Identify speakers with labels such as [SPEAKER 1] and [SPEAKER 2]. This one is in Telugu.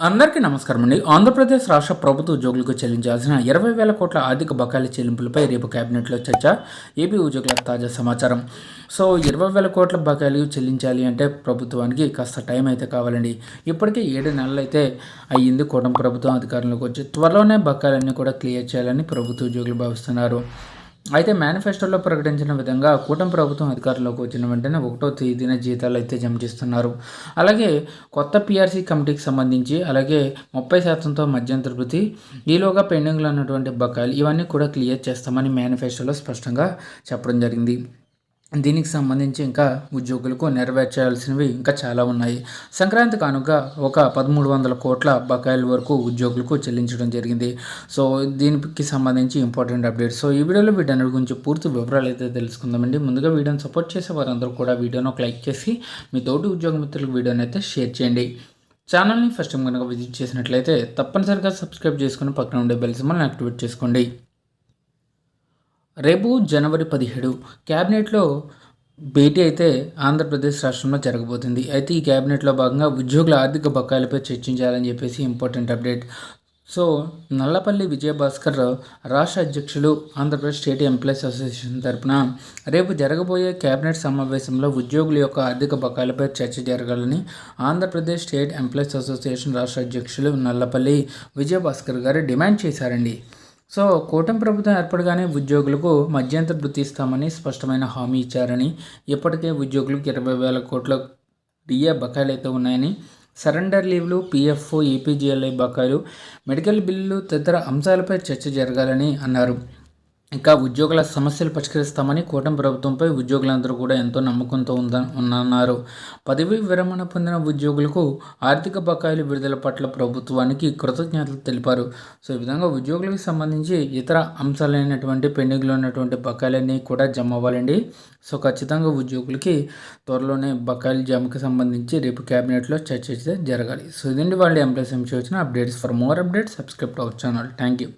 [SPEAKER 1] అందరికీ నమస్కారం అండి. ఆంధ్రప్రదేశ్ రాష్ట్ర ప్రభుత్వ ఉద్యోగులకు చెల్లించాల్సిన ఇరవై వేల కోట్ల ఆర్థిక బకాయిల చెల్లింపులపై రేపు కేబినెట్లో చర్చ. ఏపీ ఉద్యోగుల తాజా సమాచారం. సో ఇరవై వేల కోట్ల బకాయిలు చెల్లించాలి అంటే ప్రభుత్వానికి కాస్త టైం అయితే కావాలండి. ఇప్పటికే ఏడు నెలలు అయితే అయ్యింది కూటమి ప్రభుత్వం అధికారంలోకి వచ్చి. త్వరలోనే బకాయిలన్నీ కూడా క్లియర్ చేయాలని ప్రభుత్వ ఉద్యోగులు భావిస్తున్నారు. అయితే మేనిఫెస్టోలో ప్రకటించిన విధంగా కూటమి ప్రభుత్వం అధికారంలోకి వచ్చిన వెంటనే ఒకటో తేదీన జీతాలు అయితే జమ చేస్తున్నారు. అలాగే కొత్త పిఆర్సీ కమిటీకి సంబంధించి అలాగే ముప్పై శాతంతో మధ్యంతర ఈలోగా పెండింగ్లో ఉన్నటువంటి బకాయిలు ఇవన్నీ కూడా క్లియర్ చేస్తామని మేనిఫెస్టోలో స్పష్టంగా చెప్పడం జరిగింది. దీనికి సంబంధించి ఇంకా ఉద్యోగులకు నెరవేర్చాల్సినవి ఇంకా చాలా ఉన్నాయి. సంక్రాంతి కానుక ఒక పదమూడు వందల కోట్ల బకాయిల వరకు ఉద్యోగులకు చెల్లించడం జరిగింది. సో దీనికి సంబంధించి ఇంపార్టెంట్ అప్డేట్స్. సో ఈ వీడియోలో వీటన్నిటి గురించి పూర్తి వివరాలు అయితే తెలుసుకుందామండి. ముందుగా వీడియోని సపోర్ట్ చేసే వారందరూ కూడా వీడియోని ఒక లైక్ చేసి మీ తోటి ఉద్యోగ మిత్రులకు వీడియోని అయితే షేర్ చేయండి. ఛానల్ని ఫస్ట్ టైం కనుక విజిట్ చేసినట్లయితే తప్పనిసరిగా సబ్స్క్రైబ్ చేసుకుని పక్కన ఉండే బెల్ సింబల్ని యాక్టివేట్ చేసుకోండి. రేపు జనవరి పదిహేడు క్యాబినెట్లో భేటీ అయితే ఆంధ్రప్రదేశ్ రాష్ట్రంలో జరగబోతుంది. అయితే ఈ క్యాబినెట్లో భాగంగా ఉద్యోగుల ఆర్థిక బకాయిలపై చర్చించాలని చెప్పేసి important update. So Nallapalli Vijayabhaskar రాష్ట్ర అధ్యక్షులు ఆంధ్రప్రదేశ్ స్టేట్ ఎంప్లాయీస్ అసోసియేషన్ తరపున రేపు జరగబోయే కేబినెట్ సమావేశంలో ఉద్యోగుల యొక్క ఆర్థిక బకాయిలపై చర్చ జరగాలని ఆంధ్రప్రదేశ్ స్టేట్ ఎంప్లాయీస్ అసోసియేషన్ రాష్ట్ర అధ్యక్షులు నల్లపల్లి విజయభాస్కర్ గారు డిమాండ్ చేశారండి. సో కూటమి ప్రభుత్వం ఏర్పడగానే ఉద్యోగులకు మధ్యంతర వృత్తి ఇస్తామని స్పష్టమైన హామీ ఇచ్చారని ఇప్పటికే ఉద్యోగులకు ఇరవై వేల కోట్ల డిఏ బకాయిలు అయితే ఉన్నాయని సరెండర్ లీవ్లు పీఎఫ్ ఏపీజీఎల్ఐ బకాయిలు మెడికల్ బిల్లులు తదితర అంశాలపై చర్చ జరగాలని అన్నారు. ఇంకా ఉద్యోగుల సమస్యలు పరిష్కరిస్తామని కూటమి ప్రభుత్వంపై ఉద్యోగులందరూ కూడా ఎంతో నమ్మకంతో ఉంద ఉన్నారు పదవీ విరమణ పొందిన ఉద్యోగులకు ఆర్థిక బకాయిలు విడుదల పట్ల ప్రభుత్వానికి కృతజ్ఞతలు తెలిపారు. సో ఈ విధంగా ఉద్యోగులకు సంబంధించి ఇతర అంశాలైనటువంటి పెండింగ్లో ఉన్నటువంటి బకాయిలన్నీ కూడా జమ అవ్వాలండి. సో ఖచ్చితంగా ఉద్యోగులకి త్వరలోనే బకాయిల జమకి సంబంధించి రేపు క్యాబినెట్లో చర్చ జరగాలి. సో ఇదండి వాళ్ళు ఎంప్లాయీస్ ఎంచి వచ్చిన updates. For more updates subscribe our channel. Thank you.